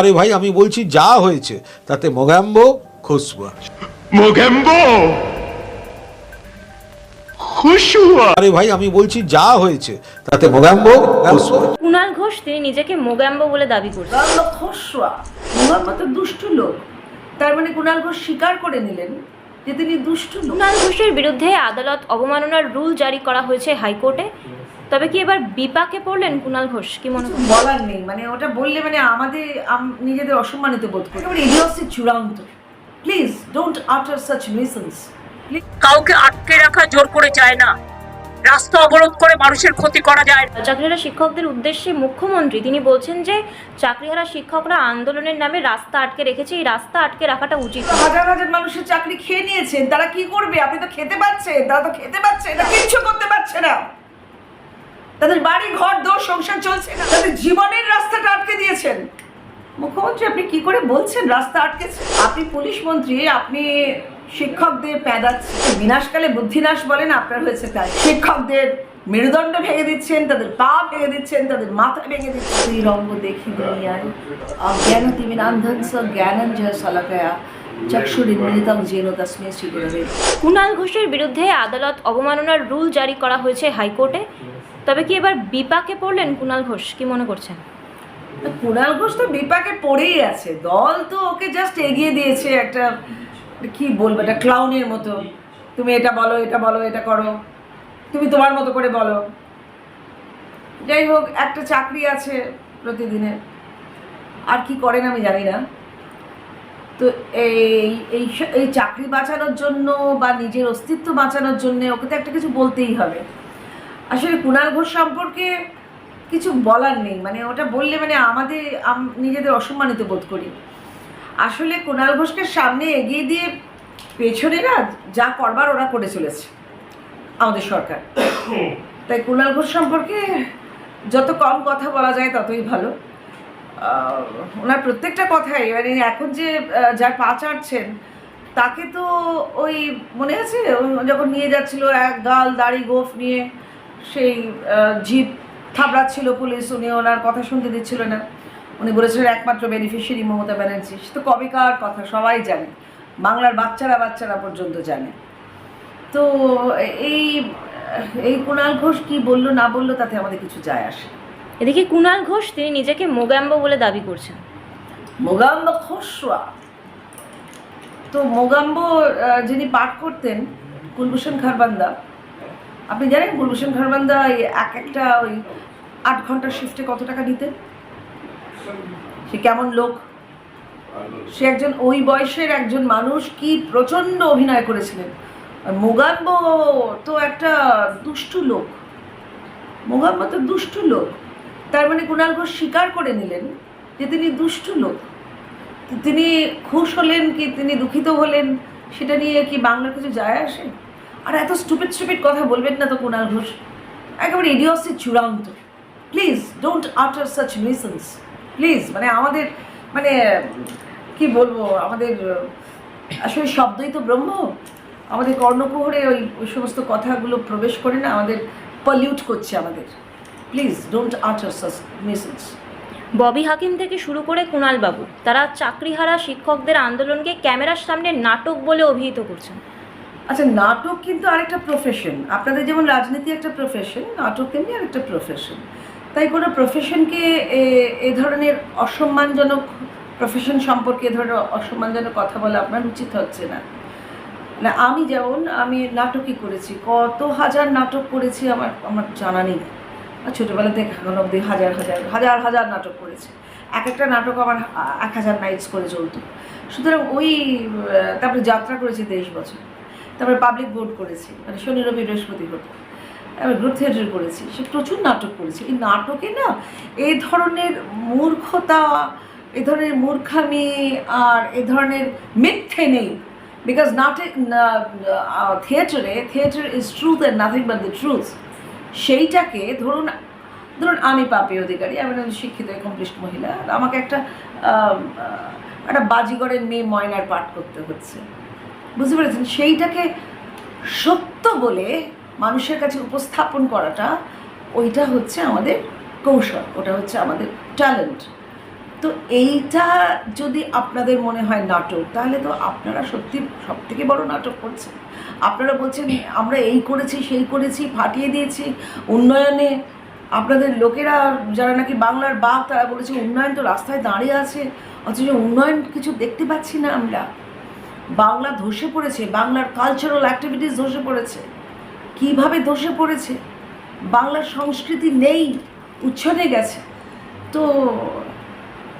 আরে ভাই আমি বলছি যা হয়েছে তাতে মোগাম্বো খুশবা Mogembo! খুশ আরে ভাই আমি বলছি যা হয়েছে তাতে মোগাম্বো কুণাল ঘোষ তিনি নিজেকে মোগ্যাম্বো বলে দাবি করছেন। কুণাল মতো দুষ্ট লোক। তার মানে কুণাল ঘোষ স্বীকার করে নিলেন যে তিনি দুষ্ট লোক। কুণাল ঘোষের বিরুদ্ধে আদালত অবমাননার রুল জারি করা হয়েছে হাইকোর্টে। তবে কি এবার বিপাকে পড়লেন কুণাল ঘোষ? কি মনে বলার নেই। মানে ওটা বললে মানে আমাদের নিজেদের অসম্মানিত বোধ করি। ইডিওসি চূড়ান্ত। Please don't utter such nuisance কাউকে আটকে রাখা জোর করে যায় না। রাস্তা অবরোধ করে মানুষের ক্ষতি করা যায় না। চাকরিহারা শিক্ষকদের উদ্দেশ্যে মুখ্যমন্ত্রী তিনি বলছেন যে চাকরিহারা শিক্ষকরা আন্দোলনের নামে রাস্তা আটকে রেখেছে। এই রাস্তা আটকে রাখাটা উচিত। হাজার হাজার মানুষের চাকরি খেয়ে নিয়েছেন। তারা কি করবে? আপনি তো খেতে পাচ্ছেন। তারা তো খেতে পাচ্ছে না। কিচ্ছু করতে পারছে না। তাদের বাড়ি ঘর দোর সংসার চলছে না। তাদের জীবনের রাস্তাটা আটকে দিয়েছেন। মুখ্যমন্ত্রী আপনি কি করে বলছেন রাস্তা আটকেছে? আপনি পুলিশ মন্ত্রী আপনি শিক্ষকদের প্যাদাচ্ছেন বিনাশকালে বুদ্ধিনাশ বলেন আপনার হয়েছে তাই। শিক্ষকদের মেরুদণ্ড ভেঙে দিচ্ছেন তাদের পা ভেঙে দিচ্ছেন তাদের মাথা ভেঙে দিচ্ছেন। এই রঙ্গ দেখি দুনিয়ায়। অজ্ঞান তিমিনান্ধন স জ্ঞানন জয় সলকয়া কুণাল ঘোষের বিরুদ্ধে আদালত অবমাননার রুল জারি করা হয়েছে হাইকোর্টে। তবে কি এবার বিপাকে পড়লেন কুণাল ঘোষ? কি মনে করছেন? কুণাল ঘোষ তো বিপাকে পড়েই আছে। দল তো ওকে জাস্ট এগিয়ে দিয়েছে একটা, কি বলব, একটা ক্লাউনের মতো। তুমি এটা বলো এটা বলো, এটা করো। তুমি তোমার মতো করে বলো। যাই হোক, একটা চাকরি আছে প্রতিদিনের। আর কি করেন আমি জানি না। তো এই এই এই চাকরি বাঁচানোর জন্য বা নিজের অস্তিত্ব বাঁচানোর জন্য ওকে তো একটা কিছু বলতেই হবে। আসলে কুণাল ঘোষ সম্পর্কে কিছু বলার নেই। মানে ওটা বললে মানে আমাদের নিজেদের অসম্মানিত বোধ করি। আসলে কুণাল ঘোষকে সামনে এগিয়ে দিয়ে পেছনে না যা করবার ওরা করে চলেছে আমাদের সরকার। তাই কুণাল ঘোষ সম্পর্কে যত কম কথা বলা যায় ততই ভালো। ওনার প্রত্যেকটা কথাই মানে এখন যে যার পা চাটছেন, তাকে তো ওই মনে আছে? যখন নিয়ে যাচ্ছিল, এক গাল দাড়ি গোফ নিয়ে সেই জিপ থাবড়াচ্ছিল পুলিশ উনি ওনার কথা শুনতে দিচ্ছিল না। উনি বলেছিলেন একমাত্র বেনিফিশিয়ারি মমতা ব্যানার্জি। সে তো কবেকার কথা সবাই জানে। বাংলার বাচ্চারা বাচ্চারা পর্যন্ত জানে। তো এই এই কুণাল ঘোষ কি বলল না বলল তাতে আমাদের কিছু যায় আসে এদিকে কুণাল ঘোষ তিনি নিজেকে মোগ্যাম্বো বলে দাবি করছেন। মোগাম্ব খসরুয়া তো মোগাম্ব যিনি পাঠ করতেন কুলভূষণ খারবান্দা আপনি জানেন খারবান্দা এই এক একটা ওই আট ঘণ্টার শিফটে কত টাকা নিতেন সে কেমন লোক? সে একজন ওই বয়সের একজন মানুষ কি প্রচণ্ড অভিনয় করেছিলেন। মোগাম্ব তো একটা দুষ্টু লোক। মোগাম্ব তো দুষ্টু লোক। তার মানে কুণাল ঘোষ স্বীকার করে নিলেন যে তিনি দুষ্টু লোক। তিনি খুশ হলেন কি, তিনি দুঃখিত হলেন, সেটা নিয়ে কি বাংলার কিছু যায় আসে? আর এত স্টুপিড স্টুপিড কথা বলবেন না তো কুণাল ঘোষ। একেবারে ইডিওসি চূড়ান্ত। Please don't utter such nuisance please মানে আমাদের মানে কি বলব, আমাদের, আসলে শব্দই তো ব্রহ্ম। আমাদের কর্ণকুহরে ওই সমস্ত কথাগুলো প্রবেশ করে না, আমাদের পলিউট করছে আমাদের। Please don't utter such nuisance Bobby Hakim থেকে শুরু করে কুণাল বাবু তারা চাকরিহারা শিক্ষকদের আন্দোলনকে ক্যামেরার সামনে নাটক বলে অভিহিত করছেন। আচ্ছা নাটক কিন্তু আরেকটা প্রফেশন আপনাদের যেমন রাজনীতি একটা প্রফেশন নাটক তেমনি আরেকটা প্রফেশন তাই কোনো প্রফেশনকে এ ধরনের অসম্মানজনক প্রফেশন সম্পর্কে এ ধরনের অসম্মানজনক কথা বলা আপনার উচিত হচ্ছে না। না, আমি যেমন, আমি নাটকই করেছি, কত হাজার নাটক করেছি আমার আমার জানা নেই। আর ছোটোবেলা থেকে এখন অব্দি হাজার হাজার হাজার হাজার নাটক করেছি। এক একটা নাটক আমার এক হাজার নাইটস করে চলতো। সুতরাং ওই তারপরে যাত্রা করেছি তেইশ বছর। তারপরে পাবলিক বোর্ড করেছি মানে শনি, রবি, বৃহস্পতি হতো আমি গ্রুপ থিয়েটার করেছি, সে প্রচুর নাটক করেছি। এই নাটকে না, এই ধরনের মূর্খতা এ ধরনের মূর্খামি আর এ ধরনের মিথ্যে নেই। বিকজ নাটে থিয়েটারে theatre is truth and nothing but the truth সেইটাকে ধরুন ধরুন আমি পাপি অধিকারী, আমি শিক্ষিত একমপ্লিস্ট মহিলা আমাকে একটা একটা বাজিগরের মেয়ে ময়নার পাঠ করতে হচ্ছে। বুঝতে পেরেছেন? সেইটাকে সত্য বলে মানুষের কাছে উপস্থাপন করাটা ওইটা হচ্ছে আমাদের কৌশল, ওটা হচ্ছে আমাদের ট্যালেন্ট তো এইটা যদি আপনাদের মনে হয় নাটক, তাহলে তো আপনারা সত্যি সব থেকে বড় নাটক করছেন। আপনারা বলছেন, আমরা এই করেছি, সেই করেছি, ফাটিয়ে দিয়েছি, উন্নয়নে আপনাদের লোকেরা, যারা নাকি বাংলার বাঘ, তারা বলেছে উন্নয়ন তো রাস্তায় দাঁড়িয়ে আছে, অথচ উন্নয়ন কিছু দেখতে পাচ্ছি না আমরা। বাংলা ধসে পড়েছে, বাংলার কালচারাল অ্যাক্টিভিটিস ধসে পড়েছে। কীভাবে ধসে পড়েছে? বাংলার সংস্কৃতি নেই, উচ্ছনে গেছে। তো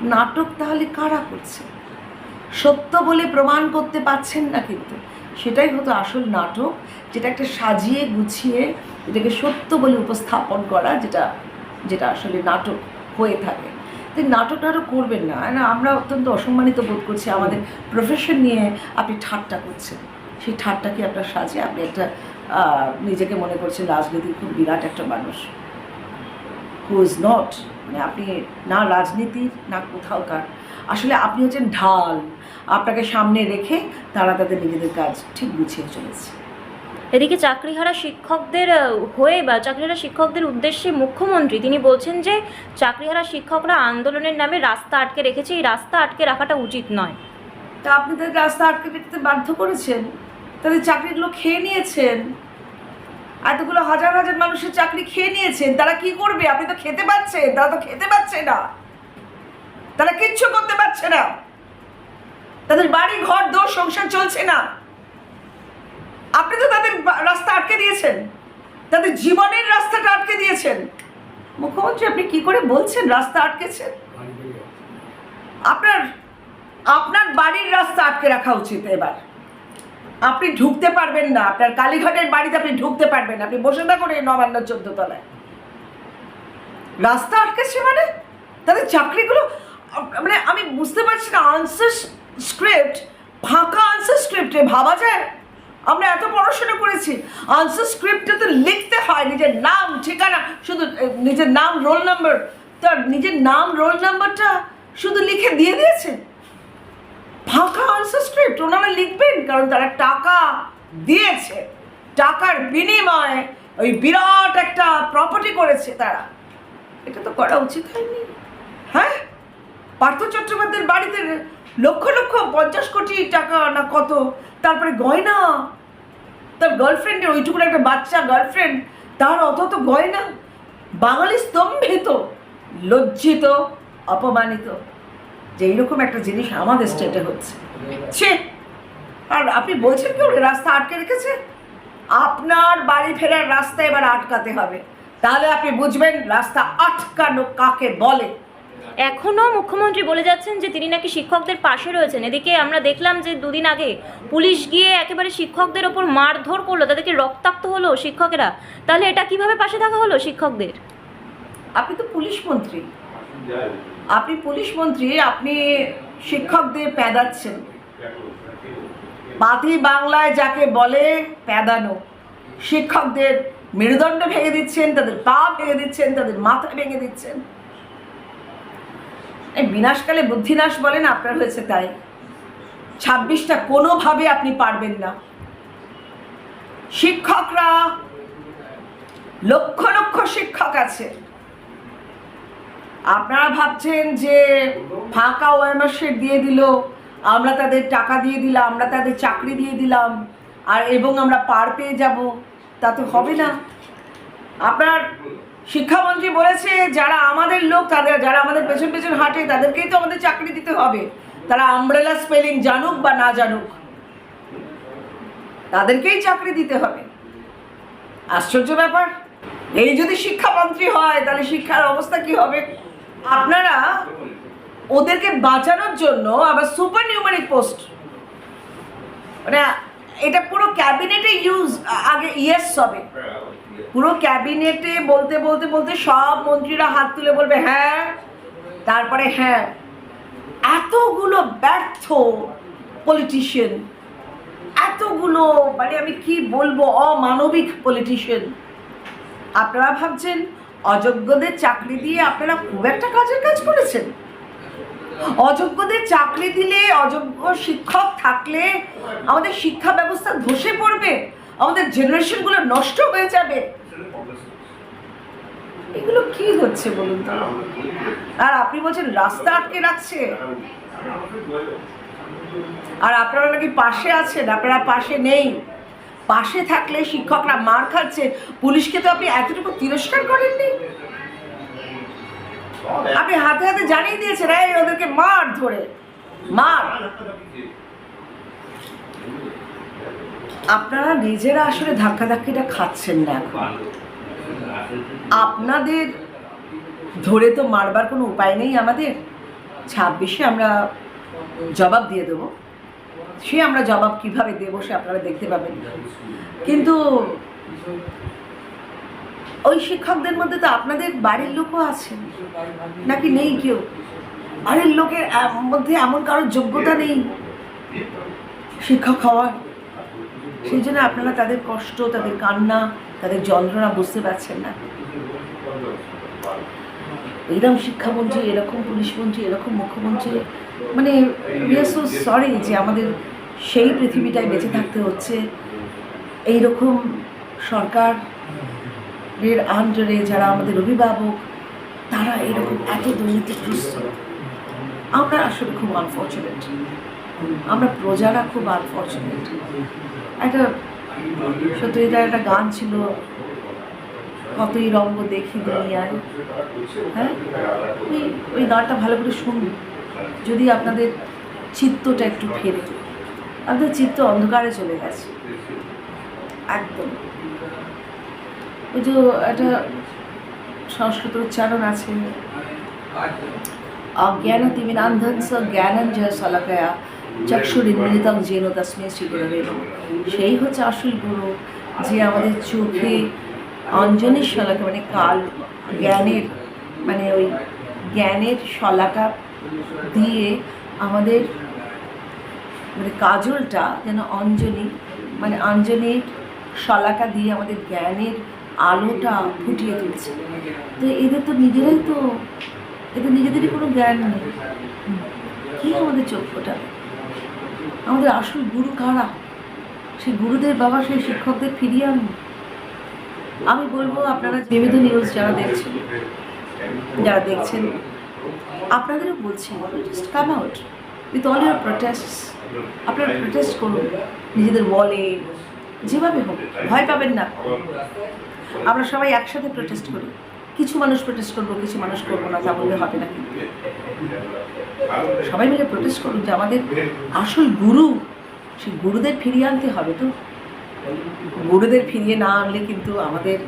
নাটক তাহলে কারা করছে? সত্য বলে প্রমাণ করতে পারছেন না কিন্তু। সেটাই হতো আসল নাটক, যেটা একটা সাজিয়ে গুছিয়ে এটাকে সত্য বলে উপস্থাপন করা, যেটা যেটা আসলে নাটক হয়ে থাকে। তো নাটক নাটক করবেন না। না, আমরা অত্যন্ত অসম্মানিত বোধ করছি আমাদের প্রফেশন নিয়ে আপনি ঠাট্টা করছেন। সেই ঠাট্টাকে আপনার সাজে আপনি একটা নিজেকে মনে করছেন রাজনীতির খুব বিরাট একটা মানুষ। হু ইজ নট মানে আপনি না রাজনীতির, না কোথাওকার। আসলে আপনি হচ্ছেন ঢাল। আপনাকে সামনে রেখে তারা তাদের নিজেদের কাজ ঠিক গুছিয়ে চলেছে। এদিকে চাকরিহারা শিক্ষকদের হয়ে বা চাকরিহারা শিক্ষকদের উদ্দেশ্যে মুখ্যমন্ত্রী তিনি বলছেন যে, চাকরিহারা শিক্ষকরা আন্দোলনের নামে রাস্তা আটকে রেখেছে। এই রাস্তা আটকে রাখাটা উচিত নয়। তা আপনি তাদের রাস্তা আটকে রাখতে বাধ্য করেছেন? তাদের চাকরিগুলো খেয়ে নিয়েছেন? এতগুলো হাজার হাজার মানুষের চাকরি খেয়ে নিয়েছেন। তারা কি করবে? আপনি তো খেতে পাচ্ছেন। তারা তো খেতে পাচ্ছে না। তারা কিচ্ছু করতে পারছে না। তাদের বাড়ি ঘর দোর সংসার চলছে না। আপনি তো তাদের রাস্তা আটকে দিয়েছেন। তাদের জীবনের রাস্তাটা আটকে দিয়েছেন। মুখ্যমন্ত্রী, আপনি কি করে বলছেন রাস্তা আটকেছেন? আপনার আপনার বাড়ির রাস্তা আটকে রাখা উচিত এবার। আপনি ঢুকতে পারবেন না। আপনার কালীঘাটের বাড়িতে আপনি ঢুকতে পারবেন না। আপনি বসে থাকুন এই নবান্ন চোদ্দ তলায়। রাস্তা আটকেছে মানে? তাদের চাকরিগুলো মানে আমি বুঝতে পারছি না। আনসার স্ক্রিপ্ট ফাঁকা আনসার স্ক্রিপ্টে ভাবা যায়? আমরা এত পড়াশোনা করেছি আনসার স্ক্রিপ্টে তো লিখতে হয়, নিজের নাম, ঠিকানা, শুধু নিজের নাম রোল নাম্বার তার নিজের নাম রোল নাম্বারটা শুধু লিখে দিয়ে দিয়েছে? ফাঁকা আনসার স্ক্রিপ্ট ওনারা লিখবেন, কারণ তারা টাকা দিয়েছে। টাকার বিনিময়ে ওই বিরাট একটা প্রপার্টি করেছে তারা। এটা তো করা উচিত হয়নি। হ্যাঁ? পার্থ চট্টোপাধ্যায়ের বাড়িতে লক্ষ লক্ষ পঞ্চাশ কোটি টাকা না কত? তারপরে গয়না। তার গার্লফ্রেন্ডের ওইটুকুন একটা বাচ্চা গার্লফ্রেন্ড তার অত তো গয়না। বাঙালি স্তম্ভিত, লজ্জিত, অপমানিত। যে এইরকম একটা জিনিস আমাদের স্টেটে হচ্ছে। ছে! আর আপনি বলছেন কি রাস্তা আটকে রেখেছে? আপনার বাড়ি ফেরার রাস্তা এবার আটকাতে হবে। তাহলে আপনি বুঝবেন রাস্তা আটকানো কাকে বলে? এখনও মুখ্যমন্ত্রী বলে যাচ্ছেন যে তিনি নাকি শিক্ষকদের পাশে রয়েছেন। এদিকে আমরা দেখলাম যে দুদিন আগে পুলিশ গিয়ে একেবারে শিক্ষকদের ওপর মারধর করল, তাদেরকে রক্তাক্ত হলো শিক্ষকেরা। তাহলে এটা কীভাবে পাশে থাকা হলো শিক্ষকদের? আপনি তো পুলিশ মন্ত্রী। আপনি পুলিশ মন্ত্রী, আপনি শিক্ষকদের প্যাদাচ্ছেন। বাতি বাংলায় যাকে বলে প্যাদানো, শিক্ষকদের মেরুদণ্ড ভেঙে দিচ্ছেন, তাদের পা ভেঙে দিচ্ছেন, তাদের মাথা ভেঙে দিচ্ছেন। এই বিনাশকালে বুদ্ধিনাশ বলেন, আপনার হয়েছে তাই। ছাব্বিশটা কোনোভাবে আপনি পারবেন না। শিক্ষকরা লক্ষ লক্ষ শিক্ষক আছে। আপনারা ভাবছেন যে ফাঁকা ওয়ারমার্কশিট দিয়ে দিল, আমরা তাদের টাকা দিয়ে দিলাম, আমরা তাদের চাকরি দিয়ে দিলাম, আর এবং আমরা পার পেয়ে যাব, তা তো হবে না। আপনার শিক্ষামন্ত্রী বলেছে, যারা আমাদের লোক, তাদের যারা আমাদের পেছন পেছন হাঁটে, তাদেরকেই তো আমাদের চাকরি দিতে হবে। তারা আমব্রেলা স্পেলিং জানুক বা না জানুক, তাদেরকেই চাকরি দিতে হবে। আশ্চর্য ব্যাপার। এই যদি শিক্ষামন্ত্রী হয়, তাহলে শিক্ষার অবস্থা কি হবে? আপনারা ওদেরকে বাঁচানোর জন্য আবার সুপার নিউমারিক পোস্ট মানে এটা পুরো ক্যাবিনেটে ইউজ আগে ইয়েস হবে। পুরো ক্যাবিনেটে বলতে বলতে বলতে সব মন্ত্রীরা হাত তুলে বলবে হ্যাঁ তারপরে হ্যাঁ। এতগুলো ব্যর্থ পলিটিশিয়ান এতগুলো মানে আমি কি বলব, অমানবিক পলিটিশিয়ান আপনারা ভাবছেন, অযোগ্যদের চাকরি দিয়ে আপনারা খুব একটা কাজের কাজ করেছেন। অযোগ্যদের চাকরি দিলে অযোগ্য শিক্ষক থাকলে আমাদের শিক্ষা ব্যবস্থা ধসে পড়বে। আমাদের জেনারেশনগুলো নষ্ট হয়ে যাবে। এগুলো কি হচ্ছে বলুন তো? আর আপনি বলছেন রাস্তা আটকে রাখছে। আর আপনারা নাকি পাশে আছেন, আপনারা পাশে নেই। পাশে থাকলে শিক্ষকরা মার খাচ্ছে। পুলিশকে তো আপনি এতটুকু তিরস্কার করেননি। আপনি হাতে হাতে জানিয়ে দিয়েছেন, এই ওদেরকে মার ধরে, মার। আপনারা নিজেরা আসলে ধাক্কাধাক্কিটা খাচ্ছেন না এখন। আপনাদের ধরে তো মারবার কোনো উপায় নেই আমাদের। ছাব্বিশে আমরা জবাব দিয়ে দেবো। সে আমরা জবাব কীভাবে দেবো সে আপনারা দেখতে পাবেন। কিন্তু ওই শিক্ষকদের মধ্যে তো আপনাদের বাড়ির লোকও আছেন নাকি নেই কেউ? বাড়ির লোকের মধ্যে এমন কারোর যোগ্যতা নেই। শিক্ষক হওয়ার। সেই জন্য আপনারা তাদের কষ্ট, তাদের কান্না, তাদের যন্ত্রণা বুঝতে পারছেন না। এরকম শিক্ষামন্ত্রী, এরকম পুলিশমন্ত্রী এরকম মুখ্যমন্ত্রী মানে সরি যে আমাদের সেই পৃথিবীটায় বেঁচে থাকতে হচ্ছে। এইরকম সরকারের আন্ডারে যারা আমাদের অভিভাবক, তারা এরকম এত দুর্নীতিগ্রস্ত। আমরা আসলে খুব আনফর্চুনেট আমরা প্রজারা খুব আনফর্চুনেট একটা সত্যি এটা একটা গান ছিল। কতই রঙ্গ দেখি দুনিয়ায়। হ্যাঁ? ওই ওই গানটা ভালো করে শুনুন। যদি আপনাদের চিত্তটা একটু ফেরে। আপনাদের চিত্ত অন্ধকারে চলে গেছে। একদম। ওই যে একটা সংস্কৃত উচ্চারণ আছে। অজ্ঞান তিমিনান্ধন জ্ঞানঞ্জয় সলকয়া চক্ষুরিন্দ্রিতং যেন তস্মে শ্রীগুরবে নমঃ। সেই হচ্ছে আসল গুরু, যে আমাদের চোখে অঞ্জনের শলাকা মানে কাল জ্ঞানের মানে ওই জ্ঞানের শলাকা দিয়ে আমাদের মানে কাজলটা যেন অঞ্জলি মানে অঞ্জনের শলাকা দিয়ে আমাদের জ্ঞানের আলোটা ফুটিয়ে তুলছে। তো এদের তো নিজেরাই তো, এদের নিজেদেরই কোনো জ্ঞান নেই। কি আমাদের ফোটাবে আমাদের আসল গুরু কারা? সেই গুরুদের বাবা, সেই শিক্ষকদের ফিরিয়ে আনুন আমি বলব, আপনারা বিবিধ নিউজ যারা দেখছেন যারা দেখছেন, আপনাদেরও বলছি just come out with all your protest আপনারা প্রোটেস্ট করুন, নিজেদের বলে যেভাবে হোক, ভয় পাবেন না। আমরা সবাই একসাথে প্রোটেস্ট করি কিছু মানুষ প্রোটেস্ট করব, কিছু মানুষ করব না, তা বললে হবে না কিন্তু। সবাই মিলে প্রোটেস্ট করুন যে আমাদের আসল গুরু, সেই গুরুদের ফিরিয়ে আনতে হবে তো। গুরুদের ফিরিয়ে না আনলে কিন্তু আমাদের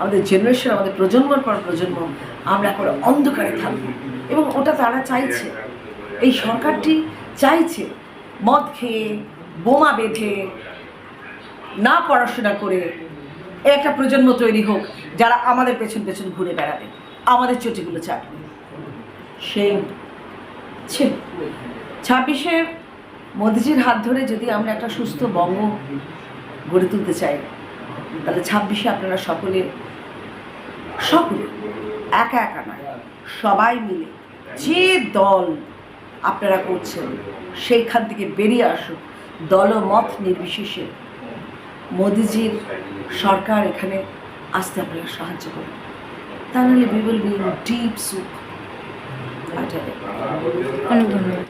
আমাদের জেনারেশন আমাদের প্রজন্মর পর প্রজন্ম আমরা এখন অন্ধকারে থাকব। এবং ওটা তারা চাইছে। এই সরকারটি চাইছে মদ খেয়ে, বোমা বেঁধে, না পড়াশোনা করে একটা প্রজন্ম তৈরি হোক, যারা আমাদের পেছন পেছন ঘুরে বেড়াবে। আমাদের চটিগুলো চাটবে সেই ছাব্বিশে মোদিজির হাত ধরে যদি আমরা একটা সুস্থ বঙ্গ গড়ে তুলতে চাই, তাহলে ছাব্বিশে আপনারা সকলে সকলে, একা একা নয়, সবাই মিলে যে দল আপনারা করছেন, সেইখান থেকে বেরিয়ে আসুন। দলমত নির্বিশেষে মোদিজির সরকার এখানে আসতে আপনারা সাহায্য করবে তা নাহলে উই উইল বি ডিপ সুখ। অনেক ধন্যবাদ।